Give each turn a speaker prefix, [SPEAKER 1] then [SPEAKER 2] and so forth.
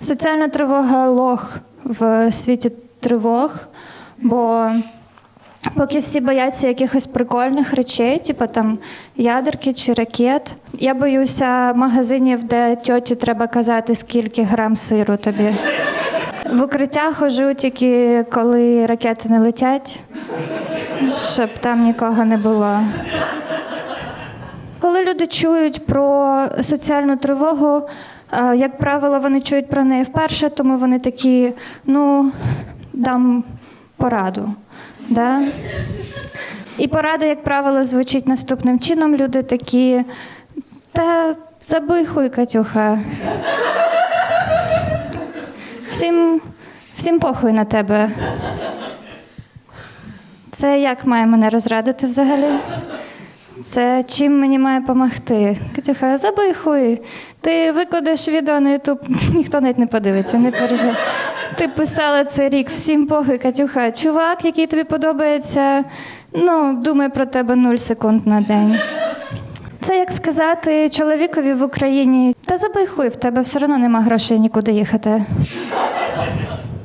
[SPEAKER 1] Соціальна тривога лох в світі тривог, бо поки всі бояться якихось прикольних речей, типу там ядерки чи ракет. Я боюся магазинів, де тьоті треба казати, скільки грам сиру тобі. В укриття хожу тільки коли ракети не летять, щоб там нікого не було. Люди чують про соціальну тривогу, е, як правило, вони чують про неї вперше, тому вони такі, ну, дам пораду. Да? І порада, як правило, звучить наступним чином. Люди такі, та забий хуй, Катюха. Всім, всім похуй на тебе. Це як має мене розрадити взагалі? Це чим мені має допомогти? Катюха, забий хуй. Ти викладеш відео на Ютуб, ніхто навіть не подивиться, не переживай. Ти писала це рік, всім похуй, Катюха. Чувак, який тобі подобається, ну, думай про тебе 0 секунд на день. Це як сказати чоловікові в Україні: та забий хуй, в тебе все одно нема грошей нікуди їхати.